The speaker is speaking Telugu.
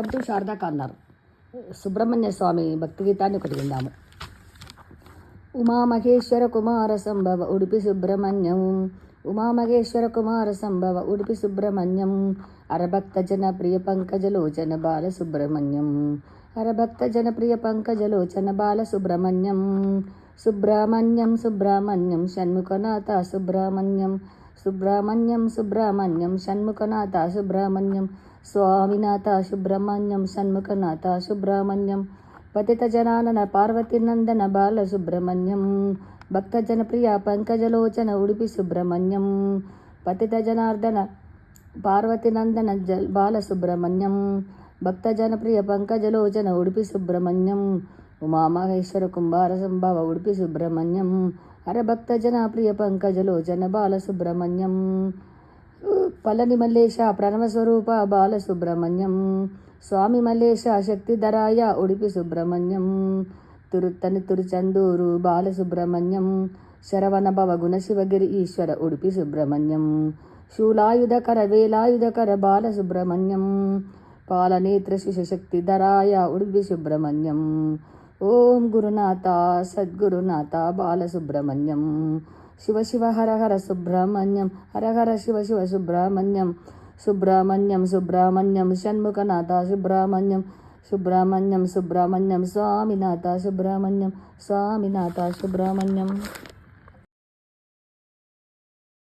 వెల్కమ్ శారదాక అన్నారు సుబ్రహ్మణ్య స్వామి భక్తి గీతాన్ని ఒకటి విందాము. ఉమామహేశ్వర కుమార సంభవ ఉడిపి సుబ్రహ్మణ్యం. ఉమామహేశ్వర కుమార సంభవ ఉడిపి సుబ్రహ్మణ్యం. అరభక్త జన ప్రియ పంకజలోచన బాల సుబ్రహ్మణ్యం. అరభక్త జన ప్రియ పంకజలోచన బాల సుబ్రహ్మణ్యం. సుబ్రహ్మణ్యం సుబ్రహ్మణ్యం షణ్ముఖనాథ సుబ్రహ్మణ్యం. సుబ్రహ్మణ్యం సుబ్రహ్మణ్యం షణ్ముఖనాథ సుబ్రహ్మణ్యం. స్వామినాథ సుబ్రహ్మణ్యం షణ్ముఖనాథ సుబ్రహ్మణ్యం. పతిత జనానన పార్వతీనందన బాల సుబ్రహ్మణ్యం. భక్త జనప్రియ పంకజలోచన ఉడిపి సుబ్రహ్మణ్యం. పతిత జనార్దన పార్వతీనందన జల్ బాల సుబ్రహ్మణ్యం. భక్త జనప్రియ పంకజలోచన ఉడిపి సుబ్రహ్మణ్యం. ఉమామహేశ్వర కుంభార సంభవ ఉడిపి సుబ్రహ్మణ్యం. హరభక్త జన ప్రియ పంకజలోచన బాల సుబ్రహ్మణ్యం. పలని మల్లేశ ప్రణవస్వరూప బాల సుబ్రహ్మణ్యం. స్వామి మల్లేశ శక్తిధరాయ ఉడిపి సుబ్రహ్మణ్యం. తిరుత్తని తిరుచందూరు బాల సుబ్రహ్మణ్యం. శరవణ భవ గుణశివగిరి ఈశ్వర ఉడిపి సుబ్రహ్మణ్యం. శూలాయుధకర వేలాయుధకర బాల సుబ్రహ్మణ్యం. పాలనేత్ర శిశక్తిధరాయ ఉడిపి సుబ్రహ్మణ్యం. ఓం గురునాథ సద్గురునాథ బాలసుబ్రహ్మణ్యం. శివ శివ హర హర సుబ్రహ్మణ్యం. హర హర శివ శివ సుబ్రహ్మణ్యం. సుబ్రహ్మణ్యం సుబ్రహ్మణ్యం షణ్ముఖనాథ సుబ్రహ్మణ్యం. సుబ్రహ్మణ్యం సుబ్రహ్మణ్యం స్వామినాథ సుబ్రహ్మణ్యం. స్వామినాథ సుబ్రహ్మణ్యం.